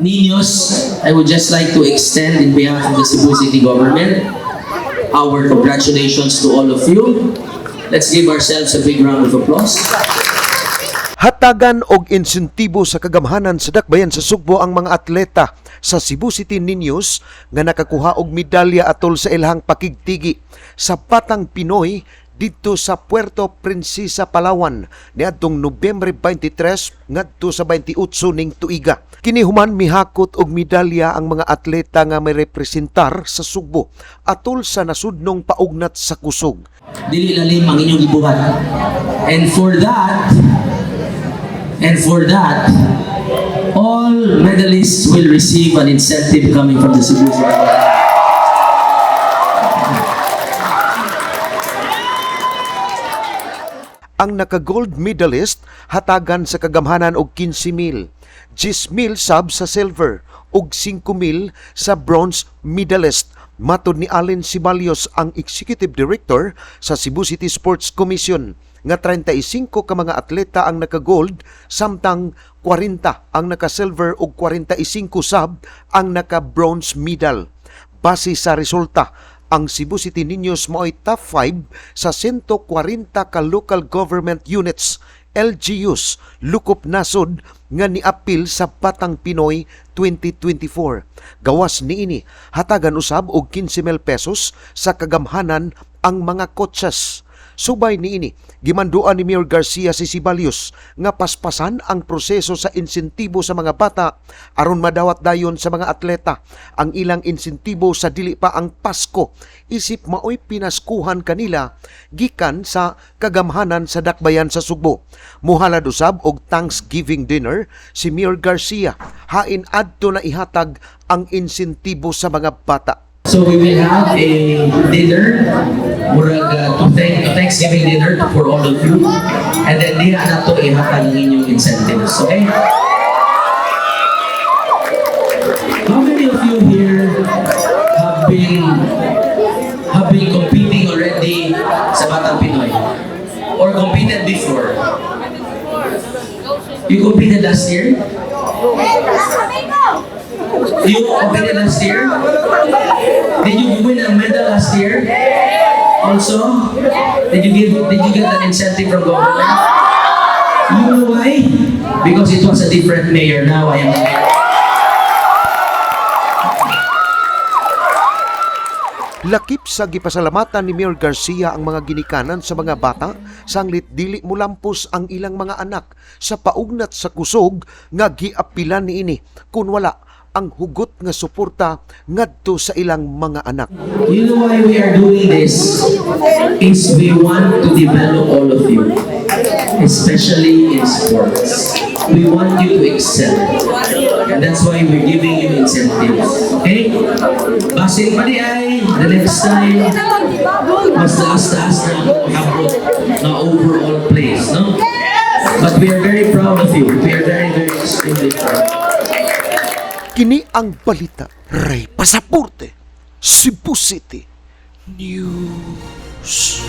Niños, I would just like to extend in behalf of the Cebu City government our congratulations to all of you. Let's give ourselves a big round of applause. Hatagan og insentibo sa kagamhanan sa dakbayan sa Sugbo ang mga atleta sa Cebu City Niños nga nakakuha og medalya atol sa ilhang pakigtigi sa Batang Pinoy didto sa Puerto Princesa, Palawan niadtong Nobyembre 23 ngadto sa 28 ning tuiga. Kini human mihakot og medalya ang mga atleta nga may representar sa Sugbo atol sa nasudnong paugnat sa kusog. Dili lalim ang inyong gibuhat. And for that, and for that, all medalists will receive an incentive coming from the Cebu ang naka-gold medalist hatagan sa kagamhanan og 15,000, 10,000 sub sa silver ug 5,000 sa bronze medalist. Matod ni Allen Sibalios ang executive director sa Cebu City Sports Commission nga 35 ka mga atleta ang naka-gold samtang 40 ang naka-silver ug 45 sub ang naka-bronze medal. Base sa resulta, ang Cebu City Niños mo'y top 5 sa 140 ka local government units LGUs lukop nasod nga niapil sa Batang Pinoy 2024. Gawas niini hatagan usab og 15,000 pesos sa kagamhanan ang mga coaches. Subay niini, gimanduan ni Mayor Garcia si Sibalius nga paspasan ang proseso sa insentibo sa mga bata aron madawat dayon sa mga atleta ang ilang insentibo sa dili pa ang Pasko isip maoy pinaskuhan kanila gikan sa kagamhanan sa dakbayan sa Sugbo. Muhalad usab og Thanksgiving dinner si Mayor Garcia hain adto na ihatag ang insentibo sa mga bata. So we will have a dinner, murag uh, to thank, a Thanksgiving dinner for all of you. And then diha na to ihatag ang inyong incentives, okay? How many of you here have been have been competing already sa Batang Pinoy? Or competed before? You competed last year? You competed last year? Did you win a medal last year? Also, did you give did you get an incentive from government? You know why? Because it was a different mayor. Now I am mayor. Lakip sa gipasalamatan ni Mayor Garcia ang mga ginikanan sa mga bata sanglit dili mulampos ang ilang mga anak sa paugnat sa kusog nga giapilan niini kun wala ang hugot nga suporta ngadto sa ilang mga anak. You know why we are doing this? Is we want to develop all of you, especially in sports. We want you to excel. And that's why we're giving you incentives. Okay? Basin pa di ay, the next time, mas taas-taas na ang abot na overall place, no? But we are very proud of you. We are very, very extremely proud. Kini ang balita. Ray Pasaporte Cebu City News